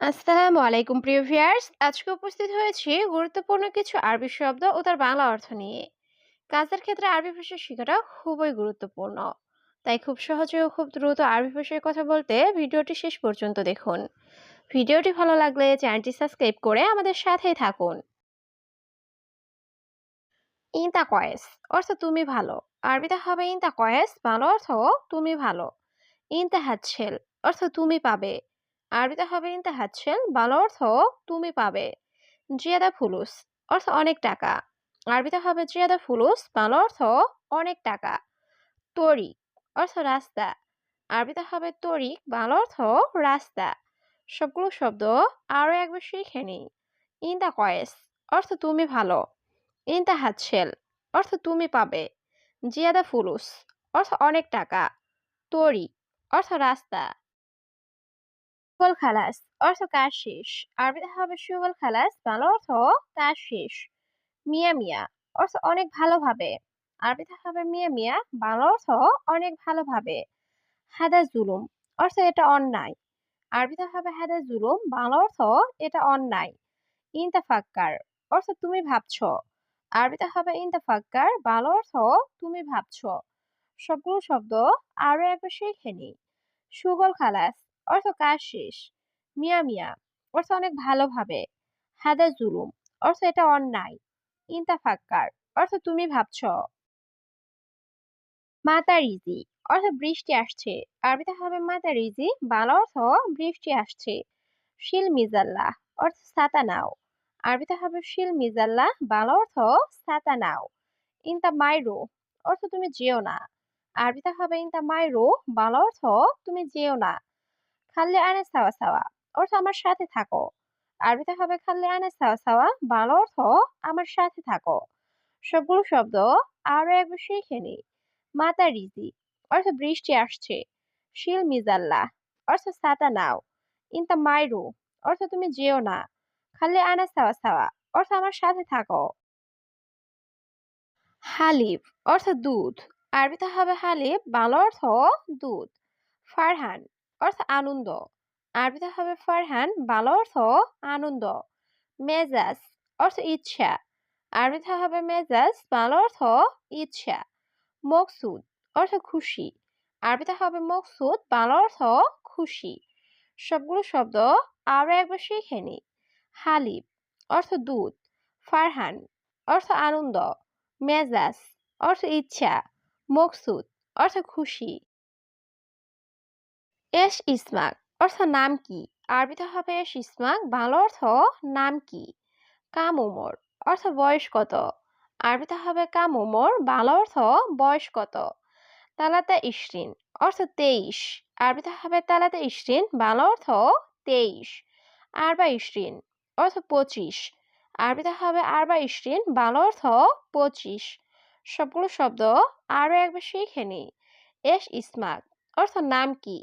আসসালামু আলাইকুম, প্রিয় ভিউয়ার্স। আজকে উপস্থিত হয়েছি গুরুত্বপূর্ণ কিছু আরবি শব্দ ও তার বাংলা অর্থ নিয়ে। কাজের ক্ষেত্রে আরবি ভাষা শেখাটা খুবই গুরুত্বপূর্ণ। তাই খুব সহজে ও খুব দ্রুত আরবি ভাষায় কথা বলতে ভিডিওটি শেষ পর্যন্ত দেখুন। ভিডিওটি ভালো লাগলে চ্যানেলটি সাবস্ক্রাইব করে আমাদের সাথেই থাকুন। ইনতা কয়েস অর্থ তুমি ভালো। আরবিতে হবে ইনতা কয়েস বাংলা অর্থ তুমি ভালো। ইনতা হাতছেল অর্থ তুমি পাবে। আরবিতে হবে ইনতা হাতছেল বাংলা অর্থ তুমি পাবে। জিয়াদা ফুলুস, অর্থ অনেক টাকা। আরবিতে হবে জিয়াদা ফুলুস, বাংলা অর্থ অনেক টাকা। তরিক, অর্থ রাস্তা। আরবিতে হবে তরিক, বাংলা অর্থ রাস্তা। সবগুলো শব্দ আরও একবার শিখে নিই। ইনতা কয়েস, অর্থ তুমি ভালো। ইনতা হাতছেল অর্থ তুমি পাবে। জিয়াদা ফুলুস, অর্থ অনেক টাকা। তরি অর্থ রাস্তা। সুগল খালাস, অর্থ কাজ শেষ? আরবিতে হবে সুগল খালাস, বাংলা অর্থ কাজ শেষ। মিয়া মিয়া, অর্থ অনেক ভালোভাবে আরবিতে হবে মিয়া মিয়া, বাংলা অর্থ অনেক ভালোভাবে হাদা জুলুম, অর্থ এটা অন্যায়। আরবিতে হবে হাদা জুলুম, বাংলা অর্থ এটা অন্যায়। ইনতাফাক্কার, অর্থ তুমি ভাবছ। আরবিতে হবে ইনতাফাক্কার, বাংলা অর্থ তুমি ভাবছ। সবগুলো শব্দ আরও একবার শিখে নিই। সুগল খালাস অর্থ কাজ শেষ মিয়া মিয়া, অর্থ অনেক ভালোভাবে। হাদা জুলুম, অর্থ এটা অন্যায়। ইনতাফাক্কার, অর্থ তুমি ভাবছ। মাতারিজি অর্থ বৃষ্টি আসছে। আরবিতে হবে মাতারিজি বাংলা অর্থ বৃষ্টি আসছে। শিল মিজাল্লাহ অর্থ ছাতা নাও। আরবিতে হবে শিল মিজাল্লাহ বাংলা অর্থ ছাতা নাও। ইনতা মাইরো, অর্থ তুমি যেও না। আরবিতে হবে ইনতা মাইরো, বাংলা অর্থ তুমি যেও না। খাল্লে আনে সাওয়া সাওয়া। অর্থ আমার সাথে থাকো। আরবিতে হবে খাল্লে আনে সাওয়া সাওয়া। বাংলা অর্থ আমার সাথে থাকো। সবগুলো শব্দ আরও একবার শিখে নিই মাতা রিজি। অর্থ বৃষ্টি আসছে। শিল মিজাল্লাহ অর্থ সাতা নাও। ইনতা মাইরু। অর্থ তুমি যেও না। খাল্লে আনা সাওয়া সাওয়া। অর্থ আমার সাথে থাকো। হালিব অর্থ দুধ। আরবিতে হবে হালিব বাংলা অর্থ দুধ। ফারহান। অর্থ আনন্দ। আরবিতে হবে ফারহান, বাংলা অর্থ আনন্দ। মেজাজ অর্থ ইচ্ছা। আরবিতে হবে মেজাজ, বাংলা অর্থ ইচ্ছা। মকসুদ অর্থ খুশি। আরবিতে হবে মকসুদ, বাংলা অর্থ খুশি। সবগুলো শব্দ আরও একবার শিখে নি। হালিব অর্থ দুধ। ফারহান অর্থ আনন্দ। মেজাজ অর্থ ইচ্ছা। মকসুদ অর্থ খুশি। এস ইসমাক অর্থ নাম কি? আরবিতে হবে এস ইসমাক বাংলা অর্থ নাম কি? কাম উমর অর্থ বয়স কত? আরবিতে হবে কাম উমর বাংলা অর্থ বয়স কত? তালাতা ইশরিন অর্থ তেইশ। আরবিতে হবে তালাতা ইশরিন বাংলা অর্থ তেইশ। আরবা ইশরিন অর্থ পঁচিশ। আরবিতে হবে আরবা ইশরিন বাংলা অর্থ পঁচিশ। সবগুলো শব্দ আরও একবার শিখে নিই। এস ইসমাক অর্থ নাম কি?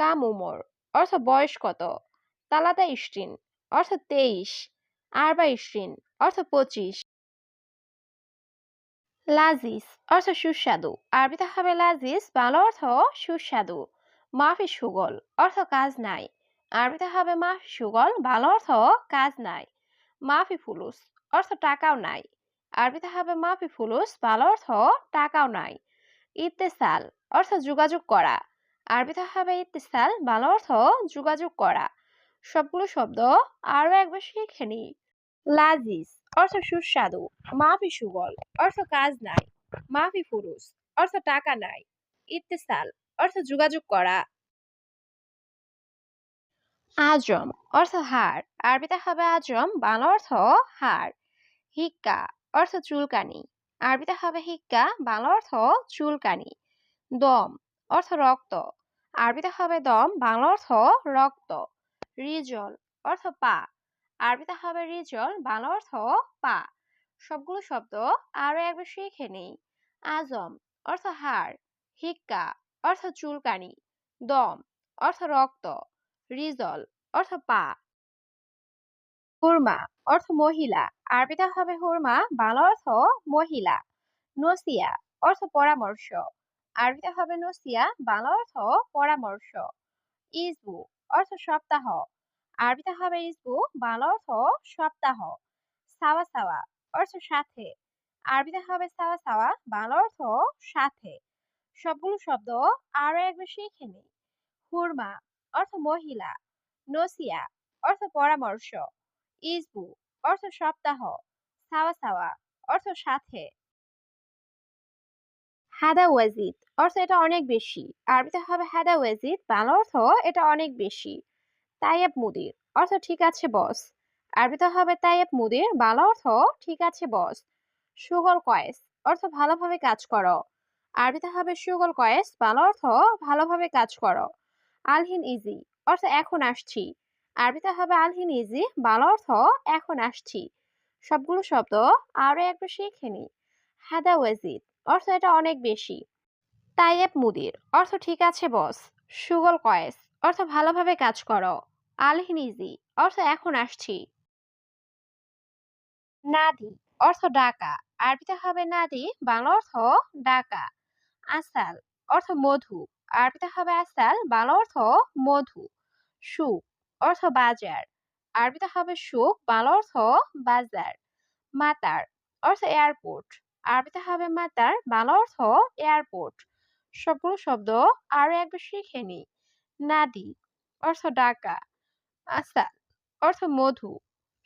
কাম উমর অর্থ বয়স কত? তালাতা ইশরিন অর্থ তেইশ। আরবা ইশরিন অর্থ পঁচিশ। লাজিস অর্থ সুস্বাদু। আরবিতে হবে লাজিস বাংলা অর্থ সুস্বাদু। মাফি সুগল, অর্থ কাজ নাই। আরবিতে হবে মাফি সুগল, বাংলা অর্থ কাজ নাই। মাফি ফুলুস, অর্থ টাকাও নাই। আরবিতে হবে মাফি ফুলুস, বাংলা অর্থ টাকাও নাই। ইত্তেসাল, অর্থ যোগাযোগ করা। আরবিতে হবে ইত্তেসাল, বাংলা অর্থ যোগাযোগ করা। সবগুলো শব্দ আরও একবার শিখে নিই। লাজিস অর্থ সুস্বাদু। মাফি সুগল অর্থ কাজ নাই। মাফি ফুরুস অর্থ টাকা নাই। ইত্তেসাল, অর্থ যোগাযোগ করা। আজম, অর্থ হার। আরবিতে হবে আজম, বাংলা অর্থ হার। হিক্কা, অর্থ চুলকানি। আরবিতে হবে হিক্কা, বাংলা অর্থ চুলকানি। দম, অর্থ রক্ত। আরবিতে হবে দম, বাংলা অর্থ রক্ত, রিজল অর্থ পা, আরবিতে হবে রিজল, বাংলা অর্থ পা। সবগুলো শব্দ আরও একবার শিখে নেই। আজম অর্থ হাড়, হিক্কা অর্থ চুলকানি, দম অর্থ রক্ত, রিজল অর্থ পা। হুরমা অর্থ মহিলা, আরবিতে হবে হুরমা, বাংলা অর্থ মহিলা, নসিয়া অর্থ পরামর্শ। আরবিতে হবে নসিয়া, বাংলা অর্থ পরামর্শ। ইজবু অর্থ সপ্তাহ। আরবিতে হবে ইসবু, বাংলা অর্থ সপ্তাহ। সাওয়া সাওয়া অর্থ সাথে। আরবিতে হবে সাওয়া সাওয়া, বাংলা অর্থ সাথে। সবগুলো শব্দ আরও একবার শিখে নিই। হুরমা অর্থ মহিলা। নসিয়া অর্থ পরামর্শ। ইসবু অর্থ সপ্তাহ। সাওয়া সাওয়া অর্থ সাথে। হাদা ওয়াজিদ অর্থ এটা অনেক বেশি। আরবিতে হবে হাদা ওয়াজিদ বাংলা অর্থ এটা অনেক বেশি। তাইয়েব মুদির, অর্থ ঠিক আছে বস আরবিতে হবে তাইয়েব মুদির, বাংলা অর্থ ঠিক আছে বস সুগল কয়েস, অর্থ ভালোভাবে কাজ করো। আরবিতে হবে সুগল কয়েস, বাংলা অর্থ ভালোভাবে কাজ করো। আলহিন ইজি, অর্থ এখন আসছি। আরবিতে হবে আলহিন ইজি, বাংলা অর্থ এখন আসছি। সবগুলো শব্দ আরও একবার শিখে নি। হাদা ওয়াজিদ অর্থ এটা অনেক বেশি। তাইয়েব মুদির, অর্থ ঠিক আছে বস। সুগল কয়েস, অর্থ ভালোভাবে কাজ করো। আলহিন ইজি, অর্থ এখন আসছি। নাদি, অর্থ ডাকা। আরবিতে হবে নাদি, বাংলা অর্থ ডাকা। আসাল, অর্থ মধু। আরবিতে হবে আসাল, বাংলা অর্থ মধু। সুখ, অর্থ বাজার। আরবিতে হবে সুখ, বাংলা অর্থ বাজার। মাতার, অর্থ এয়ারপোর্ট। আরবিতে হবে মাতার বাংলা অর্থ এয়ারপোর্ট। সবগুলো শব্দ আরও একবার শিখে নি। নাদি, অর্থ ডাকা আসাল অর্থ মধু।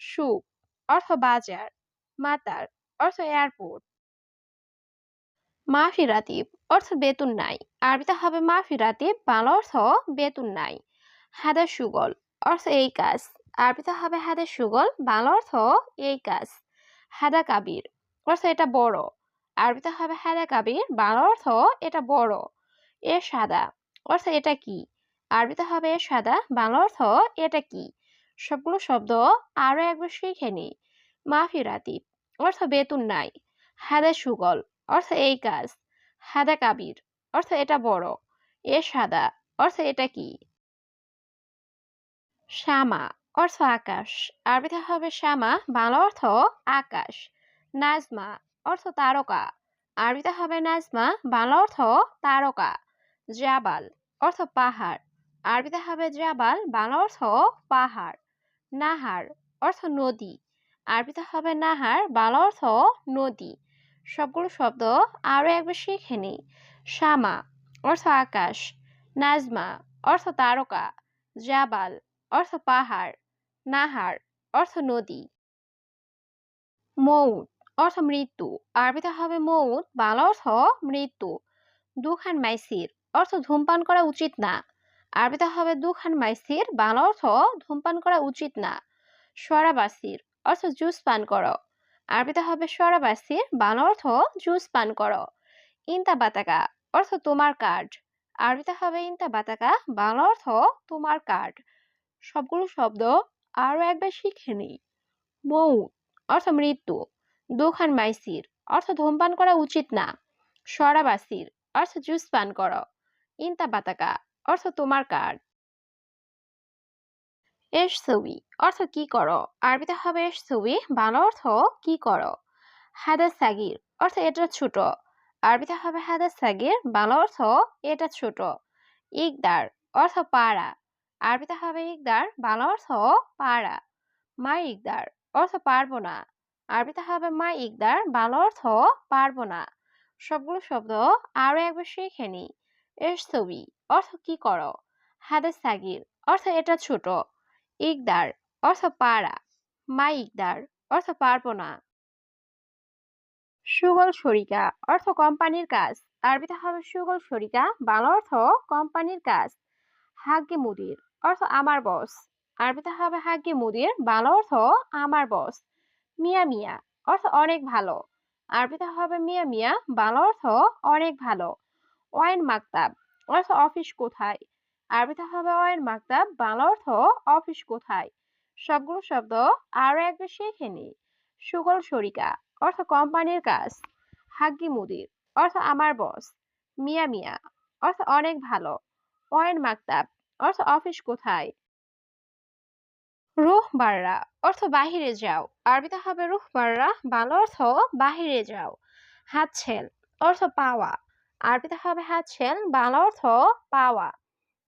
সুখ অর্থ বাজার। মাতার, অর্থ এয়ারপোর্ট। মাফি রাতিব, অর্থ বেতন নাই। আরবিতে হবে মাফি রাতিব, বাংলা অর্থ বেতন নাই। হাদা সুগল, অর্থ এই কাজ। আরবিতে হবে হাদা সুগল, বাংলা অর্থ এই কাজ। হাদা কাবির অর্থ এটা বড়। আরবিতে হবে হাদা কাবির, বাংলা অর্থ এটা বড়। এ সাদা, অর্থ এটা কি? আরবিতে হবে এ সাদা, বাংলা অর্থ এটা কি? সবগুলো শব্দ আরও একবার শিখে নি মাফি রাতিব, অর্থ বেতন নাই। হাদা সুগল, অর্থ এই কাজ। হাদা কাবির, অর্থ এটা বড়। এ সাদা, অর্থ এটা কি? শ্যামা, অর্থ আকাশ। আরবিতে হবে শ্যামা, বাংলা অর্থ আকাশ। নাজমা অর্থ তারকা। আরবিতে হবে নাজমা, বাংলা অর্থ তারকা। জাবাল অর্থ পাহাড়। আরবিতে হবে জাবাল, বাংলা অর্থ পাহাড়। নাহার অর্থ নদী। আরবিতে হবে নাহার, বাংলা অর্থ নদী। সবগুলো শব্দ আরও একবার শিখে নিই। শামা অর্থ আকাশ। নাজমা অর্থ তারকা। জাবাল অর্থ পাহাড়। নাহার অর্থ নদী। মৌত অর্থ মৃত্যু। আরবিতে হবে মৌত, বাংলা অর্থ মৃত্যু। দুখান মাইসির, অর্থ ধূমপান করা উচিত না। আরবিতে হবে দুখান মাইসির, বাংলা অর্থ ধূমপান করা উচিত না। সরাবাসির অর্থ জুস পান করো। আরবিতে হবে সরাবাসির বাংলা অর্থ জুস পান করো। ইন্তা বাতাকা অর্থ তোমার কার্ড। আরবিতে হবে ইন্তা বাতাকা বাংলা অর্থ তোমার কার্ড। সবগুলো শব্দ আরও একবার শিখে নিই। মৌ অর্থ মৃত্যু। দুখান মাইসির অর্থ ধূমপান করা উচিত না। সরাবাসির অর্থ জুস পান করো। ইন্তা বাতাকা। অর্থ তোমার কার্ড। এস ছবি। অর্থ কি করো? আরবিতে হবে এস ছবি। বাংলা অর্থ কি করো? হাদা সাগির। অর্থ এটা ছোট। আরবিতে হবে হাদা সাগির। বাংলা অর্থ এটা ছোট। ইকদার। অর্থ পাড়া। আরবিতে হবে ইকদার। বাংলা অর্থ পাড়া। মা ইকদার। অর্থ পারব না। আরবিতে হবে মা ইকদার, বাংলা অর্থ পারব না। সবগুলো শব্দ আরও একবার শিখে নি এস ছবি, অর্থ কি করো? হাদা সাগির, অর্থ এটা ছোট। ইকদার, অর্থ পাড়া মা ইকদার, অর্থ পারব না। সুগল শরিকা, অর্থ কোম্পানির কাজ। আরবিতে হবে সুগল শরিকা, বাংলা অর্থ কোম্পানির কাজ। হাগ্গে মুদির, অর্থ আমার বস আরবিতে হবে হাগ্গে মুদির, বাংলা অর্থ আমার বস মিয়া মিয়া অর্থ অনেক ভালো। আরবিতে হবে মিয়া মিয়া, বাংলা অর্থ অনেক ভালো। ওয়াইন মাকতাব অর্থ অফিস কোথায়? আরবিতে হবে ওয়াইন মাকতাব, বাংলা অর্থ অফিস কোথায়? সবগুলো শব্দ আরও একবার শিখে নি সুগল শরিকা অর্থ কোম্পানির কাজ। হাগ্গি মুদির অর্থ আমার বস। মিয়া মিয়া অর্থ অনেক ভালো। ওয়াইন মাকতাব অর্থ অফিস কোথায়? রুহ বাররা, অর্থ বাহিরে যাও। আরবিতে হবে রুহ বাররা, বাংলা অর্থ বাহিরে যাও। হাতছেল, অর্থ পাওয়া। আরবিতে হবে হাতছেল, বাংলা অর্থ পাওয়া।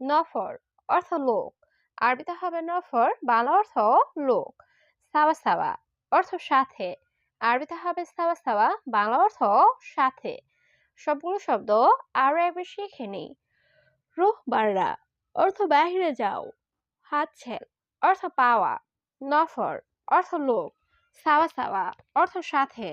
নফর, অর্থ লোক। আরবিতে হবে নফর, বাংলা অর্থ লোক। সাওয়া সাওয়া, অর্থ সাথে। আরবিতে হবে সাওয়া সাওয়া, বাংলা অর্থ সাথে। সবগুলো শব্দ আরও একবার শিখে নিই। রুহ বাররা, অর্থ বাহিরে যাও। হাতছেল অর্থ পাওয়া নফর অর্থ লোক সাওয়া সাওয়া অর্থ সাথে।